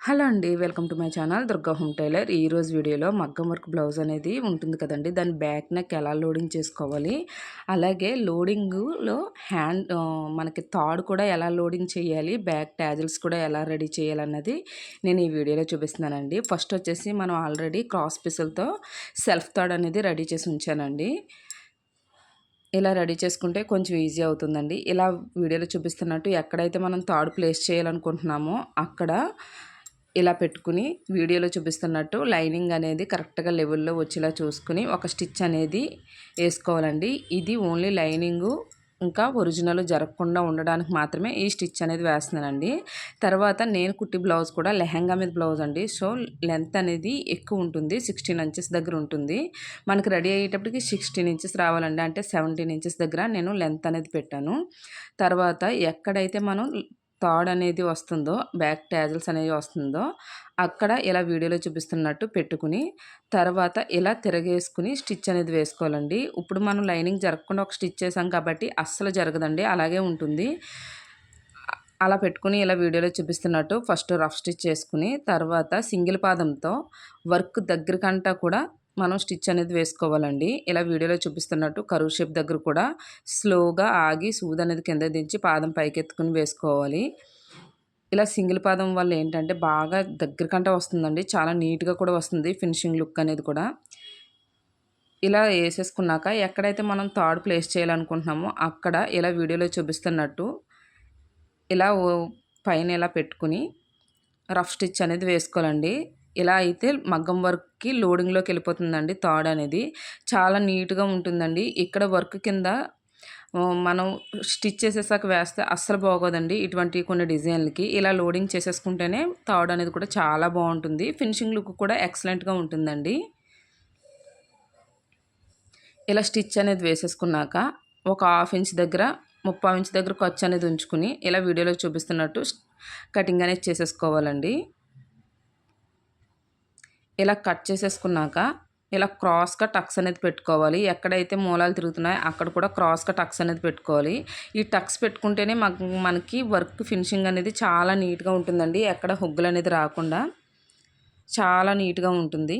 Hello అండి welcome to my channel Durga home tailor. ఈరోజు వీడియోలో మగ్గం వర్క్ బ్లౌజ్ అనేది ఉంటుంది కదండి దాని బ్యాక్ నెక్ ఎలా లోడింగ్ చేసుకోవాలి అలాగే లోడింగ్లో హ్యాండ్ మనకి థాడ్ కూడా ఎలా లోడింగ్ చేయాలి బ్యాక్ ట్యాజిల్స్ కూడా ఎలా రెడీ చేయాలన్నది నేను ఈ వీడియోలో చూపిస్తున్నానండి. ఫస్ట్ వచ్చేసి మనం ఆల్రెడీ క్రాస్ పీసులతో సెల్ఫ్ థాడ్ అనేది రెడీ చేసి ఉంచానండి. ఇలా రెడీ చేసుకుంటే కొంచెం ఈజీ అవుతుందండి. ఇలా వీడియోలో చూపిస్తున్నట్టు ఎక్కడైతే మనం థాడ్ ప్లేస్ చేయాలనుకుంటున్నామో అక్కడ ఇలా పెట్టుకుని వీడియోలో చూపిస్తున్నట్టు లైనింగ్ అనేది కరెక్ట్గా లెవెల్లో వచ్చేలా చూసుకుని ఒక స్టిచ్ అనేది వేసుకోవాలండి. ఇది ఓన్లీ లైనింగు ఇంకా ఒరిజినల్ జరగకుండా ఉండడానికి మాత్రమే ఈ స్టిచ్ అనేది వేస్తున్నానండి. తర్వాత నేను కుట్టి బ్లౌజ్ కూడా లెహంగా మీద బ్లౌజ్ అండి. సో లెంత్ అనేది ఎక్కువ ఉంటుంది. సిక్స్టీన్ ఇంచెస్ దగ్గర ఉంటుంది. మనకి రెడీ అయ్యేటప్పటికి సిక్స్టీన్ ఇంచెస్ రావాలండి. అంటే సెవెంటీన్ ఇంచెస్ దగ్గర నేను లెంత్ అనేది పెట్టాను. తర్వాత ఎక్కడైతే మనం థాడ్ అనేది వస్తుందో బ్యాక్ ట్యాజల్స్ అనేవి వస్తుందో అక్కడ ఇలా వీడియోలో చూపిస్తున్నట్టు పెట్టుకుని తర్వాత ఇలా తిరగేసుకుని స్టిచ్ అనేది వేసుకోవాలండి. ఇప్పుడు మనం లైనింగ్ జరగకుండా ఒక స్టిచ్ చేసాం కాబట్టి అస్సలు జరగదండి అలాగే ఉంటుంది. అలా పెట్టుకుని ఇలా వీడియోలో చూపిస్తున్నట్టు ఫస్ట్ రఫ్ స్టిచ్ చేసుకుని తర్వాత సింగిల్ పాదంతో వర్క్ దగ్గరకంటా కూడా మనం స్టిచ్ అనేది వేసుకోవాలండి. ఇలా వీడియోలో చూపిస్తున్నట్టు కరువు షేప్ దగ్గర కూడా స్లోగా ఆగి సూది అనేది కింద దించి పాదం పైకెత్తుకుని వేసుకోవాలి. ఇలా సింగిల్ పాదం వల్ల ఏంటంటే బాగా దగ్గరకంటే వస్తుందండి. చాలా నీట్గా కూడా వస్తుంది ఫినిషింగ్ లుక్ అనేది కూడా. ఇలా వేసేసుకున్నాక ఎక్కడైతే మనం థర్డ్ ప్లేస్ చేయాలనుకుంటున్నామో అక్కడ ఇలా వీడియోలో చూపిస్తున్నట్టు ఇలా పైన ఇలా పెట్టుకుని రఫ్ స్టిచ్ అనేది వేసుకోవాలండి. ఇలా అయితే మగ్గం వర్క్కి లోడింగ్లోకి వెళ్ళిపోతుందండి థాడ్ అనేది చాలా నీట్గా ఉంటుందండి. ఇక్కడ వర్క్ కింద మనం స్టిచ్ చేసేసాక వేస్తే అస్సలు బాగోదండి ఇటువంటి కొన్ని డిజైన్లకి. ఇలా లోడింగ్ చేసేసుకుంటేనే థాడ్ అనేది కూడా చాలా బాగుంటుంది. ఫినిషింగ్ లుక్ కూడా ఎక్సలెంట్గా ఉంటుందండి. ఇలా స్టిచ్ అనేది వేసేసుకున్నాక ఒక హాఫ్ ఇంచ్ దగ్గర ముప్పై ఇంచ్ దగ్గర ఖర్చు అనేది ఉంచుకుని ఇలా వీడియోలో చూపిస్తున్నట్టు కటింగ్ అనేది చేసేసుకోవాలండి. ఇలా కట్ చేసేసుకున్నాక ఇలా క్రాస్గా టక్స్ అనేది పెట్టుకోవాలి. ఎక్కడైతే మూలాలు తిరుగుతున్నాయో అక్కడ కూడా క్రాస్గా టక్స్ అనేది పెట్టుకోవాలి. ఈ టక్స్ పెట్టుకుంటేనే మాకు మనకి వర్క్ ఫినిషింగ్ అనేది చాలా నీట్గా ఉంటుందండి. ఎక్కడ హుగ్గులు అనేది రాకుండా చాలా నీట్గా ఉంటుంది.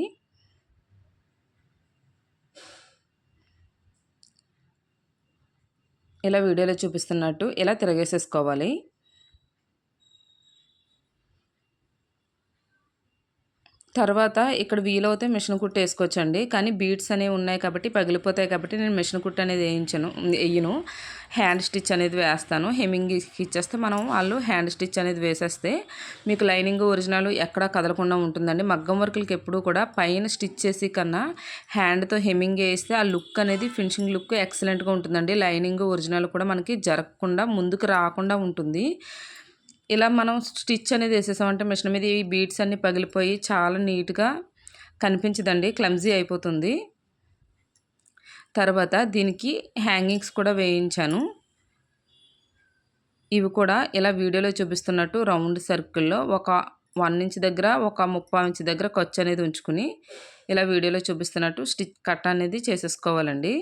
ఇలా వీడియోలో చూపిస్తున్నట్టు ఇలా తిరగేసేసుకోవాలి. తర్వాత ఇక్కడ వీలవుతే మిషన్ కుట్టు వేసుకోవచ్చండి. కానీ బీడ్స్ అనేవి ఉన్నాయి కాబట్టి పగిలిపోతాయి కాబట్టి నేను మిషన్ కుట్టు అనేది వేయించను. వేయను. హ్యాండ్ స్టిచ్ అనేది వేస్తాను. హెమ్మింగ్ ఇచ్చేస్తే మనం వాళ్ళు హ్యాండ్ స్టిచ్ అనేది వేసేస్తే మీకు లైనింగ్ ఒరిజినల్ ఎక్కడా కదలకుండా ఉంటుందండి. మగ్గం వర్కులకి ఎప్పుడూ కూడా పైన స్టిచ్ చేసి కన్నా హ్యాండ్తో హెమ్మింగ్ వేస్తే ఆ లుక్ అనేది ఫినిషింగ్ లుక్ ఎక్సలెంట్గా ఉంటుందండి. లైనింగ్ ఒరిజినల్ కూడా మనకి జరగకుండా ముందుకు రాకుండా ఉంటుంది. ఇలా మనం స్టిచ్ అనేది వేసేసామంటే మిషన్ మీద ఈ బీడ్స్ అన్నీ పగిలిపోయి చాలా నీట్గా కనిపించదండి. క్లమ్జీ అయిపోతుంది. తర్వాత దీనికి హ్యాంగింగ్స్ కూడా వేయించాను. ఇవి కూడా ఇలా వీడియోలో చూపిస్తున్నట్టు రౌండ్ సర్కిల్లో ఒక వన్ ఇంచ్ దగ్గర ఒక ముప్పై ఇంచ్ దగ్గర ఖర్చు అనేది ఉంచుకుని ఇలా వీడియోలో చూపిస్తున్నట్టు స్టిచ్ కట్ అనేది చేసేసుకోవాలండి.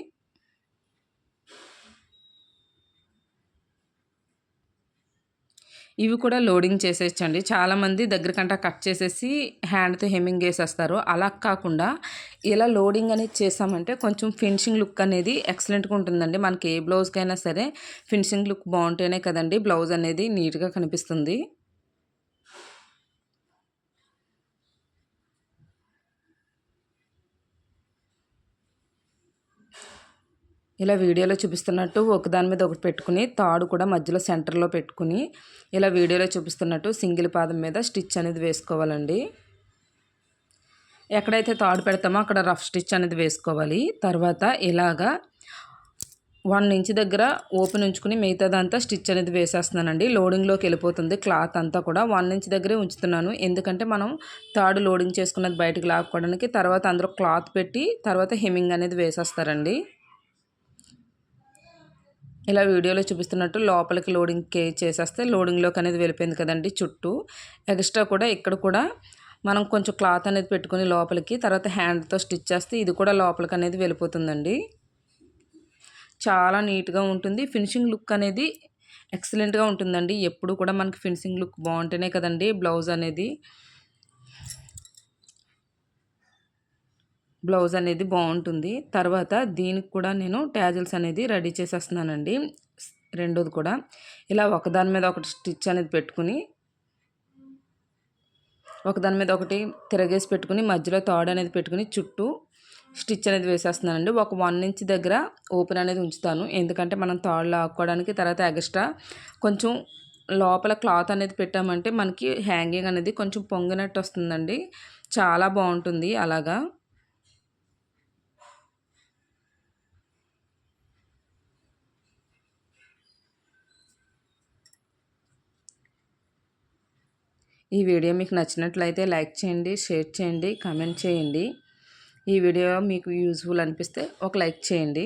ఇవి కూడా లోడింగ్ చేసేయచ్చండి. చాలామంది దగ్గరకంట కట్ చేసేసి హ్యాండ్తో హెమ్మింగ్ వేసేస్తారు అలా కాకుండా ఇలా లోడింగ్ అనేది చేసామంటే కొంచెం ఫినిషింగ్ లుక్ అనేది ఎక్సలెంట్గా ఉంటుందండి. మనకి ఏ బ్లౌజ్కైనా సరే ఫినిషింగ్ లుక్ బాగుంటేనే కదండి బ్లౌజ్ అనేది నీట్గా కనిపిస్తుంది. ఇలా వీడియోలో చూపిస్తున్నట్టు ఒకదాని మీద ఒకటి పెట్టుకుని తాడు కూడా మధ్యలో సెంటర్లో పెట్టుకుని ఇలా వీడియోలో చూపిస్తున్నట్టు సింగిల్ పాదం మీద స్టిచ్ అనేది వేసుకోవాలండి. ఎక్కడైతే తాడు పెడతామో అక్కడ రఫ్ స్టిచ్ అనేది వేసుకోవాలి. తర్వాత ఇలాగా వన్ ఇంచ్ దగ్గర ఓపెన్ ఉంచుకుని మిగతాదంతా స్టిచ్ అనేది వేసేస్తున్నానండి. లోడింగ్లోకి వెళ్ళిపోతుంది. క్లాత్ అంతా కూడా వన్ ఇంచ్ దగ్గరే ఉంచుతున్నాను. ఎందుకంటే మనం థర్డ్ లోడింగ్ చేసుకున్నది బయటకు లాక్కోవడానికి తర్వాత అందులో క్లాత్ పెట్టి తర్వాత హెమ్మింగ్ అనేది వేసేస్తారండి. ఇలా వీడియోలో చూపిస్తున్నట్టు లోపలికి లోడింగ్ చేసేస్తే లోడింగ్లోకి అనేది వెళ్ళిపోయింది కదండి చుట్టూ. ఎక్స్ట్రా కూడా ఇక్కడ కూడా మనం కొంచెం క్లాత్ అనేది పెట్టుకుని లోపలికి తర్వాత హ్యాండ్తో స్టిచ్ చేస్తే ఇది కూడా లోపలికి అనేది వెళ్ళిపోతుందండి. చాలా నీట్గా ఉంటుంది. ఫినిషింగ్ లుక్ అనేది ఎక్సలెంట్గా ఉంటుందండి. ఎప్పుడు కూడా మనకి ఫినిషింగ్ లుక్ బాగుంటేనే కదండి బ్లౌజ్ అనేది. బ్లౌజ్ అనేది బాగుంటుంది. తర్వాత దీనికి కూడా నేను ట్యాజిల్స్ అనేది రెడీ చేసేస్తున్నానండి. రెండోది కూడా. ఇలా ఒకదాని మీద ఒకటి స్టిచ్ అనేది పెట్టుకుని ఒకదాని మీద ఒకటి తిరగేసి పెట్టుకుని మధ్యలో తాడు అనేది పెట్టుకుని చుట్టూ స్టిచ్ అనేది వేసేస్తున్నానండి. ఒక వన్ ఇంచ్ దగ్గర ఓపెన్ అనేది ఉంచుతాను. ఎందుకంటే మనం తాడు లాక్కోవడానికి తర్వాత ఎక్స్ట్రా కొంచెం లోపల క్లాత్ అనేది పెట్టామంటే మనకి హ్యాంగింగ్ అనేది కొంచెం పొంగినట్టు వస్తుందండి. చాలా బాగుంటుంది అలాగా. ఈ వీడియో మీకు నచ్చినట్లయితే లైక్ చేయండి షేర్ చేయండి కామెంట్ చేయండి. ఈ వీడియో మీకు యూజ్ఫుల్ అనిపిస్తే ఒక లైక్ చేయండి.